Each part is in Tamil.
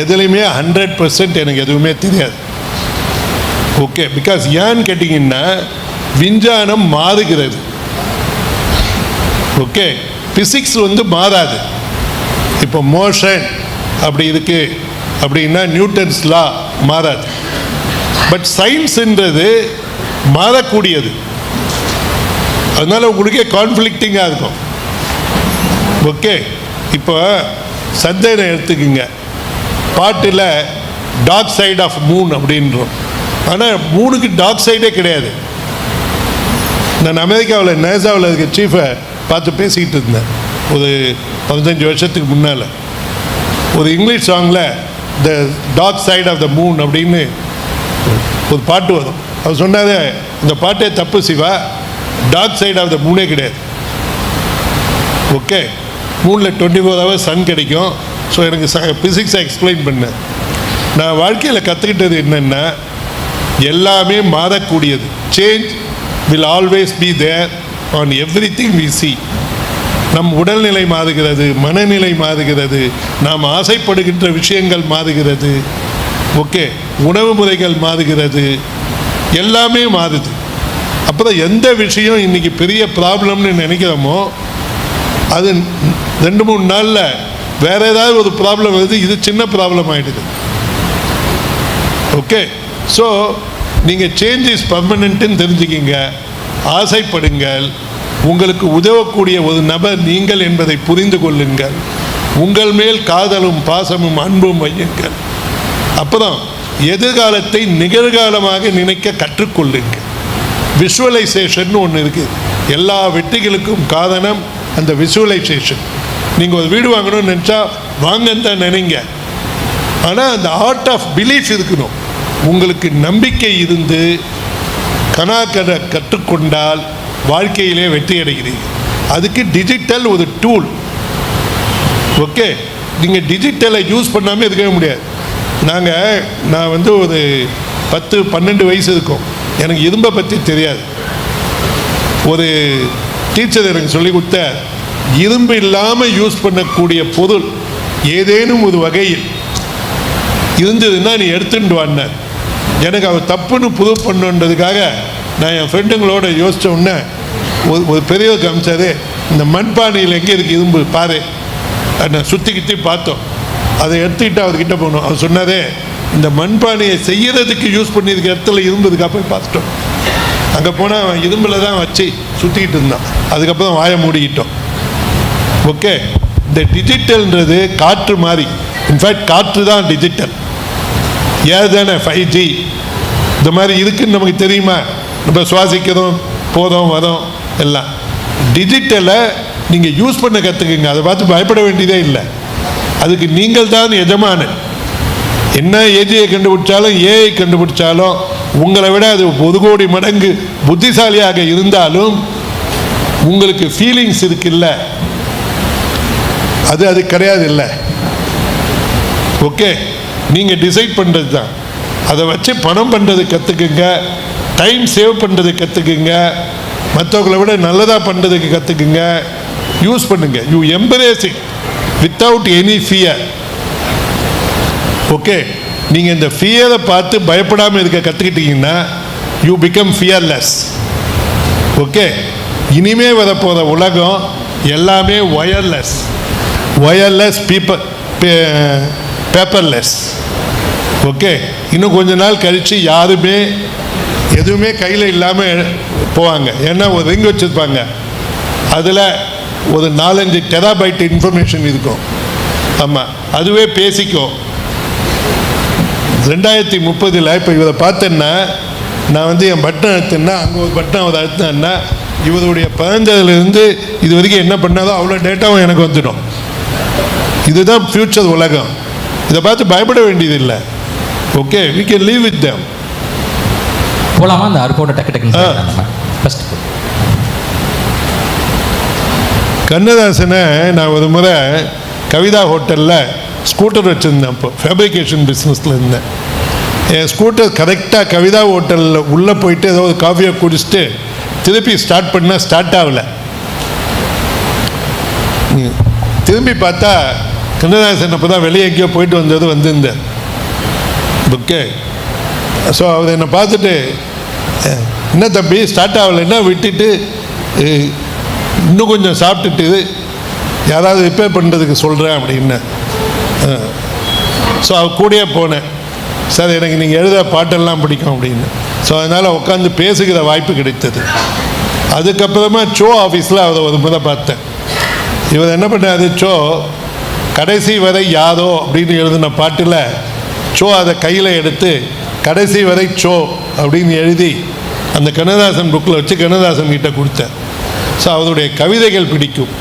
எதுலையுமே ஹண்ட்ரட் பர்சன்ட் எனக்கு எதுவுமே தெரியாது. ஓகே பிகாஸ் ஏன்னு கேட்டிங்கன்னா விஞ்ஞானம் மாறுகிறது. ஓகே ஃபிசிக்ஸ் வந்து மாறாது. இப்போ மோஷன் அப்படி இருக்கு. அப்படின்னா நியூட்டன்ஸ் லா மாறாது. பட் சயின்ஸுன்றது மாறக்கூடியது. அதனால உங்களுக்கே கான்ஃப்ளிக்டிங்காக இருக்கும். ஓகே இப்போ சந்தேகம் எடுத்துக்குங்க. பாட்டில் டார்க் சைடு ஆஃப் மூன் அப்படின்றோம். ஆனால் மூணுக்கு டார்க் சைடே கிடையாது. நான் அமெரிக்காவில் நேசாவில் இருக்க சீஃபை பார்த்து பேசிக்கிட்டு இருந்தேன். ஒரு பதினஞ்சு வருஷத்துக்கு முன்னால். ஒரு இங்கிலீஷ் சாங்கில் the dark side of the moon அப்படின்னு ஒரு பாட்டு வரும். அவர் சொன்னார் இந்த பாட்டே தப்பு Shiva. Dark side of the மூனே கிடையாது. ஓகே மூணில் டுவெண்ட்டி ஃபோர் ஹவர்ஸ் சன் கிடைக்கும். ஸோ எனக்கு ச ஃபிசிக்ஸை எக்ஸ்பிளைன் பண்ணேன் நான் வாழ்க்கையில் கற்றுக்கிட்டது என்னென்னா எல்லாமே மாறக்கூடியது. Change will always be there on every thing we see நம் உடல்நிலை மாறுகிறது மனநிலை மாறுகிறது நாம் ஆசைப்படுகின்ற விஷயங்கள் மாறுகிறது. ஓகே உணவு முறைகள் மாறுகிறது. எல்லாமே மாறுது. அப்புறம் எந்த விஷயம் இன்றைக்கி பெரிய ப்ராப்ளம்னு நினைக்கிறோமோ அது ரெண்டு மூணு நாளில் வேற ஏதாவது ஒரு ப்ராப்ளம் வருது இது சின்ன ப்ராப்ளம் ஆகிடுது ஓகே ஸோ நீங்கள் சேஞ்ச் இஸ் பர்மனெண்ட்டுன்னு தெரிஞ்சுக்கிங்க ஆசைப்படுங்கள் உங்களுக்கு உதவக்கூடிய ஒரு நபர் நீங்கள் என்பதை புரிந்து கொள்ளுங்கள். உங்கள் மேல் காதலும் பாசமும் அன்பும் வையுங்கள். அப்புறம் எதிர்காலத்தை நிகழ்காலமாக நினைக்க கற்றுக்கொள்ளுங்கள். விஷுவலைசேஷன் ஒன்று இருக்குது எல்லா வெற்றிகளுக்கும் காரணம் அந்த விஷுவலைசேஷன் நீங்கள் ஒரு வீடு வாங்கணும்னு நினச்சா வாங்கன்னு தான் நினைங்க. ஆனால் அந்த ஆர்ட் ஆஃப் பிலீஃப் இருக்கணும். உங்களுக்கு நம்பிக்கை இருந்து கணாக்கரை கற்றுக்கொண்டால் வாழ்க்கையிலே வெற்றி அடைகிறீர்கள் அதுக்கு டிஜிட்டல் ஒரு டூல் ஓகே நீங்கள் டிஜிட்டலை யூஸ் பண்ணாமல் இருக்கவே முடியாது. நாங்கள் நான் வந்து ஒரு பத்து பன்னெண்டு வயசு இருக்கும். எனக்கு இரும்பை பற்றி தெரியாது. ஒரு டீச்சர் எனக்கு சொல்லி கொடுத்த இரும்பு இல்லாமல் யூஸ் பண்ணக்கூடிய பொருள் ஏதேனும் ஒரு வகையில் இருந்ததுன்னா நீ எடுத்துட்டு வான்னார் எனக்கு அவர் தப்புன்னு புது பண்ணுன்றதுக்காக நான் என் ஃப்ரெண்டுங்களோட யோசித்த உடனே ஒரு ஒரு பெரியவர் காமிச்சாரு இந்த மண்பானையில் எங்கே இருக்குது இரும்பு பாரு. நான் சுற்றி கித்தி பார்த்தோம். அதை எடுத்துக்கிட்டு அவர்கிட்ட போனோம். அவர் சொன்னாரே இந்த மண்பானையை செய்யறதுக்கு யூஸ் பண்ணியிருக்க இடத்துல இரும்புதுக்காக போய் பார்த்துட்டோம். அங்கே போனால் அவன் இரும்பில் தான் வச்சு சுற்றிக்கிட்டு இருந்தான். அதுக்கப்புறம் வாயை மூடிக்கிட்டோம். ஓகே இந்த டிஜிட்டல்ன்றது காற்று மாதிரி இன்ஃபேக்ட் காற்று தான் டிஜிட்டல் ஏன் தானே? ஃபைவ் ஜி இந்த மாதிரி இருக்குன்னு நமக்கு தெரியுமா? நம்ம சுவாசிக்கிறோம் போதும் வரோம் எல்லாம். டிஜிட்டலை நீங்கள் யூஸ் பண்ண கற்றுக்குங்க அதை பார்த்து பயப்பட வேண்டியதே இல்லை. அதுக்கு நீங்கள் தான் எஜமான என்ன ஏஜியை கண்டுபிடிச்சாலும் ஏஐ கண்டுபிடிச்சாலும் உங்களை விட அது ஒரு கோடி மடங்கு புத்திசாலியாக இருந்தாலும் உங்களுக்கு ஃபீலிங்ஸ் இருக்குல்ல? அது அது கிடையாது இல்லை ஓகே நீங்கள் டிசைட் பண்ணுறது தான் அதை வச்சு பணம் பண்ணுறது கற்றுக்குங்க டைம் சேவ் பண்ணுறது கற்றுக்குங்க மற்றவங்களை விட நல்லதாக பண்ணுறதுக்கு கற்றுக்குங்க யூஸ் பண்ணுங்க. You embarrassing without any fear okay நீங்கள் இந்த ஃபியரை பார்த்து பயப்படாமல் இருக்க கற்றுக்கிட்டீங்கன்னா யூ பிகம் ஃபியர்லெஸ் ஓகே இனிமே வரப்போகிற உலகம் எல்லாமே wireless wireless paper paperless okay இன்னும் கொஞ்ச நாள் கழித்து யாருமே எதுவுமே கையில் இல்லாமல் போவாங்க. ஏன்னா ஒரு ரிங் வச்சுருப்பாங்க. அதில் ஒரு நாலஞ்சு டெராபைட் இன்ஃபர்மேஷன் இருக்கும். ஆமாம் அதுவே பேசிக்கும். ரெண்டாயிரத்தி முப்பதில் இப்போ இவரை பார்த்தேன்னா நான் வந்து என் பட்டன் அழுத்தினா அங்கே ஒரு பட்டன் அவர் அழுத்தேன்னா இவருடைய பிறந்ததுலேருந்து இது வரைக்கும் என்ன பண்ணாதோ அவ்வளோ டேட்டாவும் எனக்கு வந்துடும். இதுதான் ஃப்யூச்சர் உலகம். இதை பார்த்து பயப்பட வேண்டியதில்லை. Okay we can live with them. போலாமா? அந்த அருக்கோட டக்கு நம்ம. ஃபர்ஸ்ட் கண்ணதாசனை நான் ஒரு முறை கவிதா ஹோட்டலில் ஸ்கூட்டர் வச்சுருந்தேன் அப்போ ஃபேப்ரிகேஷன் பிஸ்னஸில் இருந்தேன். என் ஸ்கூட்டர் கரெக்டாக கவிதா ஹோட்டலில் உள்ளே போயிட்டு ஏதோ ஒரு காஃபியை குடிச்சிட்டு திருப்பி ஸ்டார்ட் பண்ணால் ஸ்டார்ட் ஆகலை. திரும்பி பார்த்தா கண்ணதாசன் அப்போ தான் வெளியே எங்கேயோ போயிட்டு வந்தது வந்திருந்தார் ஓகே ஸோ அவர் என்னை பார்த்துட்டு என்ன தம்பி ஸ்டார்ட் ஆகலைன்னா விட்டுட்டு இன்னும் கொஞ்சம் சாப்பிட்டுட்டு யாராவது ரிப்பேர் பண்ணுறதுக்கு சொல்கிறேன் அப்படின்னு. ஸோ அவர் கூடயே போனேன். சார் எனக்கு நீங்கள் எழுத பாட்டெல்லாம் பிடிக்கும் அப்படின்னு. ஸோ அதனால் உட்காந்து பேசுகிற வாய்ப்பு கிடைத்தது. அதுக்கப்புறமா ஷோ ஆஃபீஸில் அவரை ஒரு முறை பார்த்தேன். இவர் என்ன பண்ணாரு? சோ கடைசி வரை யாதோ அப்படின்னு எழுதின பாட்டில் சோ அதை கையில் எடுத்து கடைசி வரை சோ அப்படின்னு எழுதி அந்த கண்ணதாசன் புக்கில் வச்சு கண்ணதாசன் கிட்ட கொடுத்தேன். ஸோ அவருடைய கவிதைகள் பிடிக்கும்.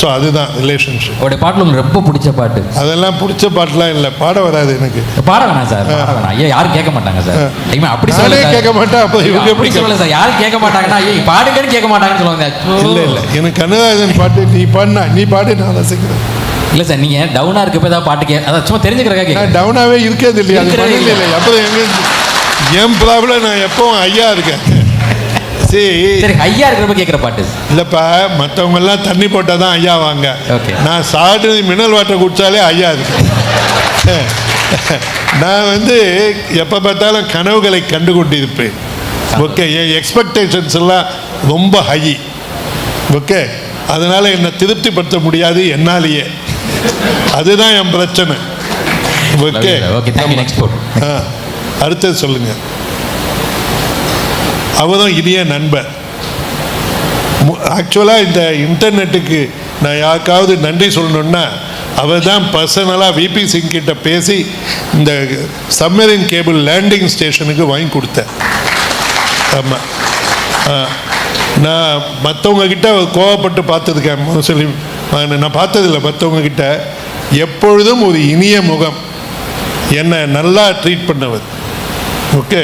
ஸோ அதுதான் ரிலேஷன்ஷிப் அவருடைய பாட்டில் உங்களுக்கு ரொம்ப பிடிச்ச பாட்டு. அதெல்லாம் பிடிச்ச பாட்டுலாம் இல்லை. பாட வராது எனக்கு. பாட வேணாம் சார் பாட வேணாம். ஐயா யாரும் கேட்க மாட்டாங்க சார். ஐயா அப்படி சொல்ல கேட்க மாட்டேன். அப்போ இவங்க எப்படி சொல்லல சார். யாரும் கேட்க மாட்டாங்கன்னா ஐயா பாடுங்கன்னு கேட்க மாட்டாங்கன்னு சொல்லுவாங்க இல்லை இல்லை. எனக்கு கண்ணதாசன் பாட்டு நீ பாடினா நீ பாடு நான் ரசிக்கிறேன். இல்ல சார் நீங்க டவுனா இருக்கப்ப ஏதாவது பாட்டு கே அதான் சும்மா தெரிஞ்சுக்கிறக்கா நான் கேட்க டவுனாகவே இருக்கிறது இல்லையா பண்ணல இல்லை. அப்புறம் எங்க என் ப்ராப்ளம் நான் எப்பவும் ஐயா இருக்கேன். சரி ஐயா இருக்கிறப்ப கேட்குற பாட்டு. இல்லைப்பா மற்றவங்க எல்லாம் தண்ணி போட்டால் தான் ஐயா வாங்க. நான் சாப்பிட்டு மினரல் வாட்டர் குடித்தாலே ஐயா இருக்கு. நான் வந்து எப்போ பார்த்தாலும் கனவுகளை கண்டு கொண்டிருப்பேன் ஓகே என் எக்ஸ்பெக்டேஷன்ஸ் எல்லாம் ரொம்ப ஹை ஓகே அதனால் என்னை திருப்திப்படுத்த முடியாது என்னாலேயே. அதுதான் என் பிரச்சனை. ஓகே. அடுத்தது சொல்லுங்க. அவரும் இனிய நண்பர் ஆக்சுவலாக இந்த இன்டர்நெட்டுக்கு நான் யாருக்காவது நன்றி சொல்லணுன்னா அவர் தான் பர்சனலாக விபி சிங் கிட்ட பேசி இந்த சப்மரின் கேபிள் லேண்டிங் ஸ்டேஷனுக்கு வாங்கி கொடுத்தேன். ஆமாம் நான் மற்றவங்க கிட்ட கோவப்பட்டு பார்த்ததுக்கேன் சொல்லி நான் பார்த்ததில்ல மற்றவங்க கிட்ட. எப்பொழுதும் ஒரு இனிய முகம். என்னை நல்லா ட்ரீட் பண்ணவர் ஓகே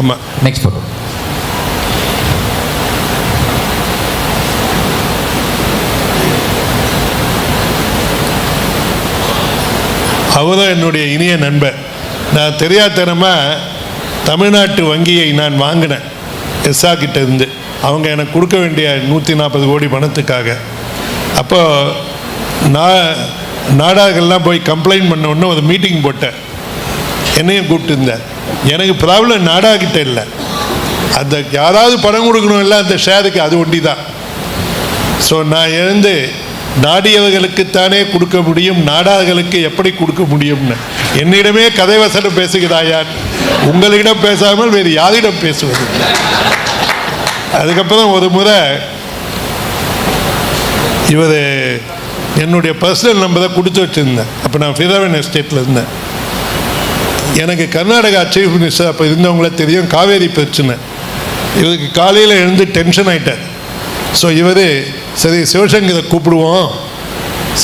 ஆமாம் நெக்ஸ்ட் அவர் அவரும் என்னுடைய இனிய நண்பர் நான் தெரியாதனமாக தமிழ்நாட்டு வங்கியை நான் வாங்கினேன். எஸ்ஆ கிட்ட இருந்து. அவங்க எனக்கு கொடுக்க வேண்டிய நூற்றி நாற்பது கோடி பணத்துக்காக. அப்போ நான் நாடாக்கெல்லாம் போய் கம்ப்ளைண்ட் பண்ண உடனே ஒரு மீட்டிங் போட்டேன். என்னையும் கூப்பிட்டுருந்தேன். எனக்கு ப்ராப்ளம் நாடா கிட்ட இல்லை. அந்த யாராவது பணம் கொடுக்கணும் இல்லை அந்த ஷேருக்கு அது ஒண்டி தான் ஸோ நான் எழுந்து நாடியவர்களுக்குத்தானே கொடுக்க முடியும் நாடார்களுக்கு எப்படி கொடுக்க முடியும்னு. என்னிடமே கதை வசனம் பேசுகிறாயான் உங்களிடம் பேசாமல் வேறு யாரிடம் பேசுவது? அதுக்கப்புறம் ஒரு முறை இவர் என்னுடைய பர்சனல் நம்பரை கொடுத்து வச்சுருந்தேன். அப்போ நான் ஃபிரவன் எஸ்டேட்டில் இருந்தேன். எனக்கு கர்நாடகா சீஃப் மினிஸ்டர் அப்போ இருந்தவங்கள தெரியும் காவேரி பிரச்சனை. இவருக்கு காலையில் எழுந்து டென்ஷன் ஆயிட்டார். ஸோ இவர் சரி சிவசங்கரை கூப்பிடுவோம்.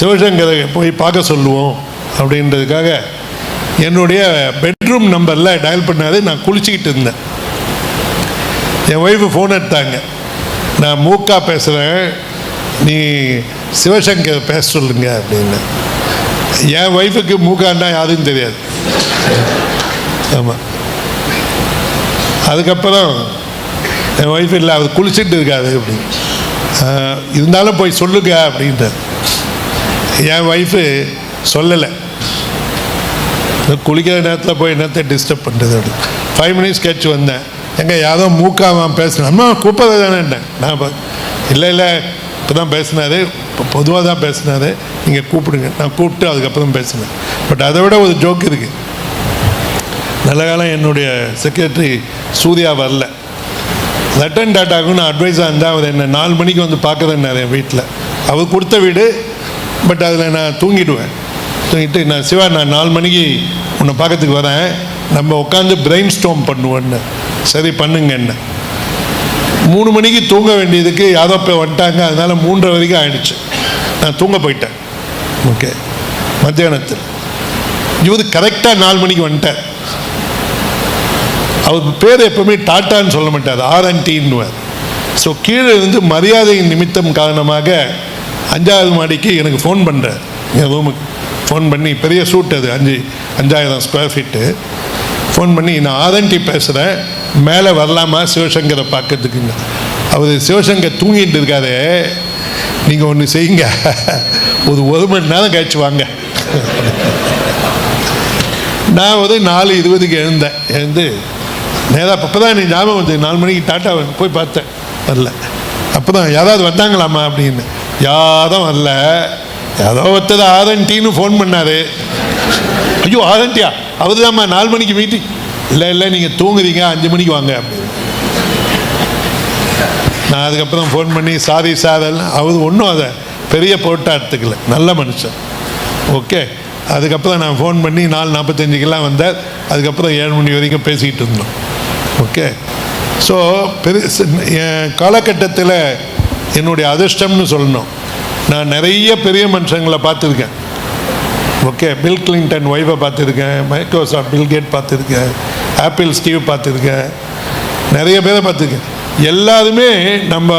சிவசங்கரை போய் பார்க்க சொல்லுவோம் அப்படின்றதுக்காக என்னுடைய பெட்ரூம் நம்பரில் டயல் பண்ணாரு நான் குளிச்சுக்கிட்டு இருந்தேன். என் ஒய்ஃபு ஃபோன் எடுத்தாங்க. நான் மூக்கா பேசுகிறேன் நீ சிவசங்கர் பேச சொல்லுங்க அப்படின்னு. என் ஒய்ஃபுக்கு மூக்காண்டா யாருன்னு தெரியாது. ஆமாம் அதுக்கப்புறம் என் ஒய்ஃப் இல்லை அவர் குளிச்சுட்டு இருக்காது அப்படின்னு. இருந்தாலும் போய் சொல்லுங்க அப்படின்ட்டு என் ஒய்ஃபு சொல்லலை. குளிக்கிற நேரத்தில் போய் என்னத்தை டிஸ்டர்ப் பண்ணுறது அப்படி ஃபைவ் மினிட்ஸ் கேட்ச் வந்தேன். எங்கே யாரோ மூக்காம பேசுனேன் அம்மா கூப்பிட தானே நான் இல்லை இல்லை இப்போ தான் பேசினாரு. இப்போ பொதுவாக தான் பேசினார். நீங்கள் கூப்பிடுங்க. நான் கூப்பிட்டு அதுக்கப்புறம் பேசினேன் பட் அதை விட ஒரு ஜோக் இருக்குது நல்ல காலம் என்னுடைய செக்ரட்டரி சூர்யா வரல. ரட்டன் டாட்டாக்கும் நான் அட்வைஸாக இருந்தால் அவர் என்ன நாலு மணிக்கு வந்து பார்க்குறேன்னாரு என் வீட்டில். அவர் கொடுத்த வீடு பட் அதில் நான் தூங்கிடுவேன். தூங்கிட்டு நான் சிவா நான் நாலு மணிக்கு உன்னை பார்க்கறதுக்கு வரேன். நம்ம உட்காந்து பிரெயின் ஸ்டோம் பண்ணுவோன்னு. சரி பண்ணுங்க என்ன. மூணு மணிக்கு தூங்க வேண்டியதுக்கு யாரோ இப்போ வந்துட்டாங்க. அதனால் மூன்றரை வரைக்கும் ஆயிடுச்சு. நான் தூங்க போயிட்டேன். ஓகே மத்தியானத்தில். இவர் கரெக்டாக நாலு மணிக்கு வந்துட்டேன் அவர் பேர் எப்பவுமே டாட்டான்னு சொல்ல மாட்டார் ஆர்என்டின்னுவார் ஸோ கீழே இருந்து மரியாதையின் நிமித்தம் காரணமாக அஞ்சாவது மாடிக்கு எனக்கு ஃபோன் பண்ணுறார் என் ரூமுக்கு ஃபோன் பண்ணி பெரிய சூட் அது அஞ்சு அஞ்சாயிரம் ஸ்கொயர் ஃபீட்டு ஃபோன் பண்ணி நான் ஆர்என்டி பேசுகிறேன் மேலே வரலாமா சிவசங்கரை பார்க்கறதுக்குங்க அவர் சிவசங்கர் தூங்கிட்டு இருக்காரு. நீங்கள் ஒன்று செய்யுங்க. ஒரு ஒரு மணி நேரம் கழிச்சு வாங்க. நான் ஒரு நாலு இருபதுக்கு எழுந்தேன். எழுந்து நேராக அப்போ தான் எனக்கு ஞாபகம் வந்து நாலு மணிக்கு டாட்டா போய் பார்த்தேன். வரல. அப்போ தான் யாராவது வந்தாங்களாம்மா அப்படின்னு. யாரும் வரல. ஏதோ ஒருத்தர் ஆரண்டின்னு ஃபோன் பண்ணார். ஐயோ ஆரண்டியா அவர் தான்மா நாலு மணிக்கு மீட்டிங் இல்லை இல்லை நீங்கள் தூங்குறீங்க. அஞ்சு மணிக்கு வாங்க அப்படின்னு. நான் அதுக்கப்புறம் ஃபோன் பண்ணி சாரி சார் அவர் ஒன்றும் அதை பெரிய போட்டா எடுத்துக்கல. நல்ல மனுஷன். ஓகே அதுக்கப்புறம் நான் ஃபோன் பண்ணி நாலு நாற்பத்தஞ்சுக்கெல்லாம் வந்தார். அதுக்கப்புறம் ஏழு மணி வரைக்கும் பேசிக்கிட்டு இருந்தோம். ஓகே ஸோ பெரு என் காலகட்டத்தில் என்னுடைய அதிர்ஷ்டம்னு சொல்லணும். நான் நிறைய பெரிய மனுஷங்களை பார்த்துருக்கேன். ஓகே பில் கிளின்டன் ஒய்ஃபை பார்த்துருக்கேன் மைக்ரோசாஃப்ட் பில் கேட் பார்த்துருக்கேன் ஆப்பிள் ஸ்டீவ் பார்த்துருக்கேன் நிறைய பேரை பார்த்துருக்கேன். எல்லாருமே நம்ம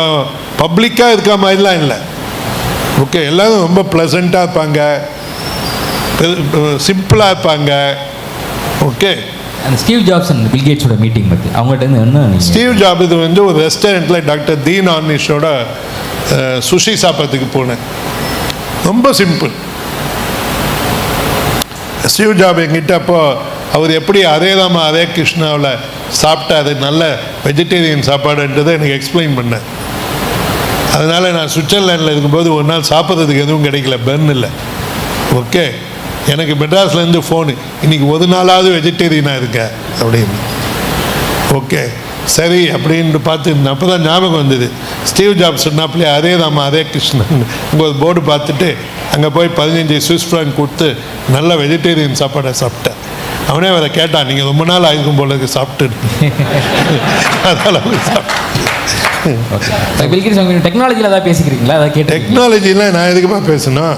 பப்ளிக்காக இருக்க மாதிரிலாம் இல்லை. ஓகே எல்லாரும் ரொம்ப ப்ளசண்ட்டாக இருப்பாங்க சிம்பிளாக இருப்பாங்க. ஓகே அந்த ஸ்டீவ் ஜாப்ஸ் அண்ட் பில்கேட்ஸோட மீட்டிங் பற்றி அவங்கள்ட்ட இருந்து என்ன ஸ்டீவ் ஜாப் இது வந்து ஒரு ரெஸ்டாரண்ட்டில் டாக்டர் தீன் ஆர்னிஷோட சுஷி சாப்பிட்றதுக்கு போனேன். ரொம்ப சிம்பிள். ஸ்டீவ் ஜாப் எங்கிட்ட அப்போ அவர் எப்படி அதே ராம அதே கிருஷ்ணாவில் சாப்பிட்டாரு நல்ல வெஜிடேரியன் சாப்பாடுன்றதை எனக்கு எக்ஸ்பிளைன் பண்ணேன். அதனால் நான் சுவிட்சர்லாண்டில் இருக்கும்போது ஒரு நாள் சாப்பிட்றதுக்கு எதுவும் கிடைக்கல பெர்னில் ஓகே. எனக்கு மெட்ராஸ்லேருந்து ஃபோனு இன்னைக்கு ஒரு நாளாவது வெஜிடேரியனாக இருக்க அப்படின்னு. ஓகே சரி அப்படின்ட்டு பார்த்து அப்போ தான் ஞாபகம் வந்தது. ஸ்டீவ் ஜாப் சொன்னாப்லே அதே ராம அதே கிருஷ்ணன். உங்கள் ஒரு போர்டு பார்த்துட்டு அங்கே போய் பதினஞ்சு சுவிஸ் ஃப்ராங்க் கொடுத்து நல்ல வெஜிடேரியன் சாப்பாடை சாப்பிட்டேன். அவனே அவரை கேட்டான் நீங்கள் ரொம்ப நாள் ஆயிருக்கும் போல இருக்கு சாப்பிட்டு அதனால் டெக்னாலஜியில் ஏதாவது பேசிக்கிறீங்களா? கேட்டு டெக்னாலஜிலாம் நான் எதுக்குமா பேசணும்?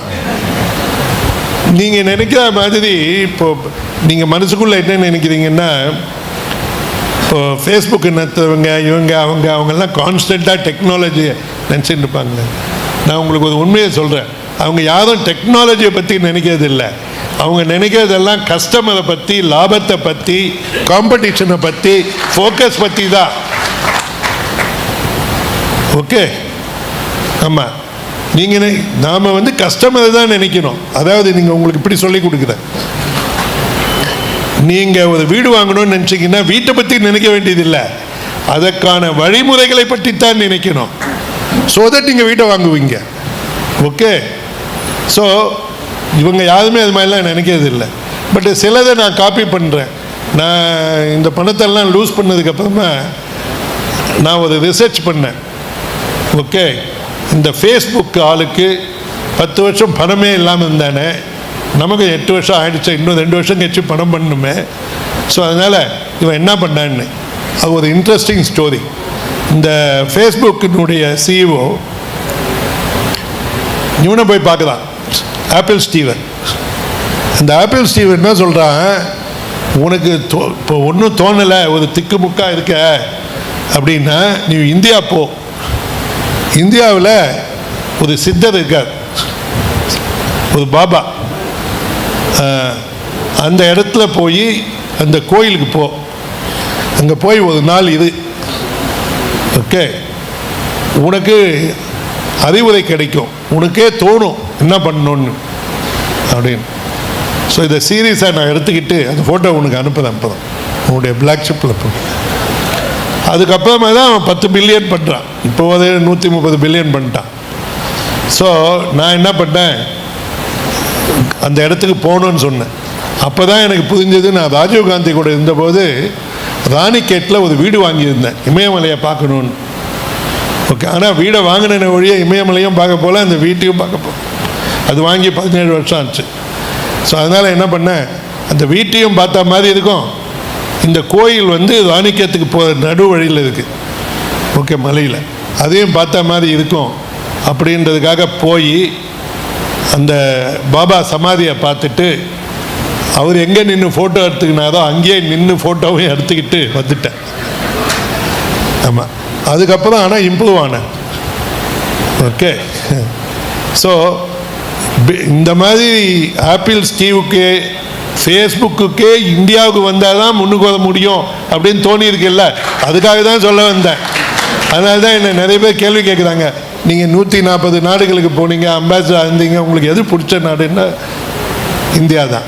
நீங்கள் நினைக்கிற மாதிரி இப்போ நீங்கள் மனசுக்குள்ளே என்ன நினைக்கிறீங்கன்னா இப்போ ஃபேஸ்புக் நடத்துறவங்க இவங்க அவங்க அவங்கெல்லாம் கான்ஸ்டண்ட்டாக டெக்னாலஜியை நினச்சிட்டு இருப்பாங்க நான் உங்களுக்கு ஒரு உண்மையை சொல்கிறேன் அவங்க யாரும் டெக்னாலஜியை பற்றி நினைக்கிறது இல்லை அவங்க நினைக்கிறதெல்லாம் கஸ்டமரை பற்றி லாபத்தை பற்றி காம்படிஷனை பற்றி ஃபோக்கஸ் பற்றி தான். ஓகே ஆமாம் நீங்கள் நாம் வந்து கஸ்டமரை தான் நினைக்கணும். அதாவது நீங்கள் உங்களுக்கு இப்படி சொல்லி கொடுக்குறேன். நீங்கள் ஒரு வீடு வாங்கணும்னு நினச்சிங்கன்னா வீட்டை பற்றி நினைக்க வேண்டியதில்லை. அதற்கான வழிமுறைகளை பற்றி தான் நினைக்கணும். ஸோ தட் நீங்கள் வீட்டை வாங்குவீங்க. ஓகே ஸோ இவங்க யாருமே அது மாதிரிலாம் நினைக்கிறது இல்லை பட் சிலதை நான் காப்பி பண்ணுறேன் நான் இந்த பணத்தெல்லாம் லூஸ் பண்ணதுக்கப்புறமா நான் ஒரு ரிசர்ச் பண்ணேன். ஓகே இந்த ஃபேஸ்புக் ஆளுக்கு பத்து வருஷம் பணமே இல்லாமல் இருந்தானே? நமக்கு எட்டு வருஷம் ஆகிடுச்சு இன்னும் ரெண்டு வருஷம் கழிச்சு பணம் பண்ணணுமே. ஸோ அதனால் இவன் என்ன பண்ணான்னு? அது ஒரு இன்ட்ரெஸ்டிங் ஸ்டோரி இந்த ஃபேஸ்புக்கினுடைய சிஇஓ இவனை போய் பார்க்குறான். ஆப்பிள் ஸ்டீவன் அந்த ஆப்பிள் ஸ்டீவன் என்ன சொல்கிறான் உனக்கு தோ இப்போ ஒன்றும் தோணலை ஒரு திக்குமுக்காக இருக்க. அப்படின்னா நீ இந்தியா போ. இந்தியாவில் ஒரு சித்தர் இருக்கார். ஒரு பாபா. அந்த இடத்துல போய் அந்த கோயிலுக்கு போ. அங்கே போய் ஒரு நாள் இது ஓகே? உனக்கு அறிவுரை கிடைக்கும். உனக்கே தோணும் என்ன பண்ணணும்னு. அப்படின்னு. ஸோ இதை சீரியஸாக நான் எடுத்துக்கிட்டு அந்த ஃபோட்டோ உனக்கு அனுப்புகிறேன் அப்புறம். உன்னுடைய பிளாக் ஷிப்பில் போ அதுக்கப்புறமா தான் அவன் பத்து பில்லியன் பண்ணுறான் இப்போ வந்து நூற்றி முப்பது பில்லியன் பண்ணிட்டான். ஸோ நான் என்ன பண்ணேன்? அந்த இடத்துக்கு போகணுன்னு சொன்னேன். அப்போ தான் எனக்கு புரிஞ்சது நான் ராஜீவ் காந்தி கூட இருந்தபோது ராணிகேட்டில் ஒரு வீடு வாங்கியிருந்தேன் இமயமலையை பார்க்கணுன்னு ஓகே ஆனால் வீடை வாங்கின வழியே இமயமலையும் பார்க்க போல அந்த வீட்டையும் பார்க்க போல. அது வாங்கி பதினேழு வருஷம் ஆச்சு. ஸோ அதனால் என்ன பண்ணேன்? அந்த வீட்டையும் பார்த்த மாதிரி இருக்கும். இந்த கோயில் வந்து ராணிக்கத்துக்கு போகிற நடு வழியில் இருக்குது ஓகே மலையில். அதையும் பார்த்த மாதிரி இருக்கும். அப்படின்றதுக்காக போய் அந்த பாபா சமாதியை பார்த்துட்டு அவர் எங்கே நின்று ஃபோட்டோ எடுத்துக்கினாரோ அங்கேயே நின்று ஃபோட்டோவையும் எடுத்துக்கிட்டு வந்துட்டேன். ஆமாம் அதுக்கப்புறம் ஆனால் இம்ப்ரூவ் ஆனேன். ஓகே. ஸோ இந்த மாதிரி ஆப்பிள் ஸ்டீவுக்கு ஃபேஸ்புக்குக்கே இந்தியாவுக்கு வந்தால் தான் முன்னுக்கு வர முடியும் அப்படின்னு தோணியிருக்குல்ல. அதுக்காக தான் சொல்ல வந்தேன். அதனால தான் என்ன நிறைய பேர் கேள்வி கேட்குறாங்க நீங்கள் நூற்றி நாற்பது நாடுகளுக்கு போனீங்க அம்பாசிடர் இருந்தீங்க உங்களுக்கு எது பிடிச்ச நாடுன்னா இந்தியா தான்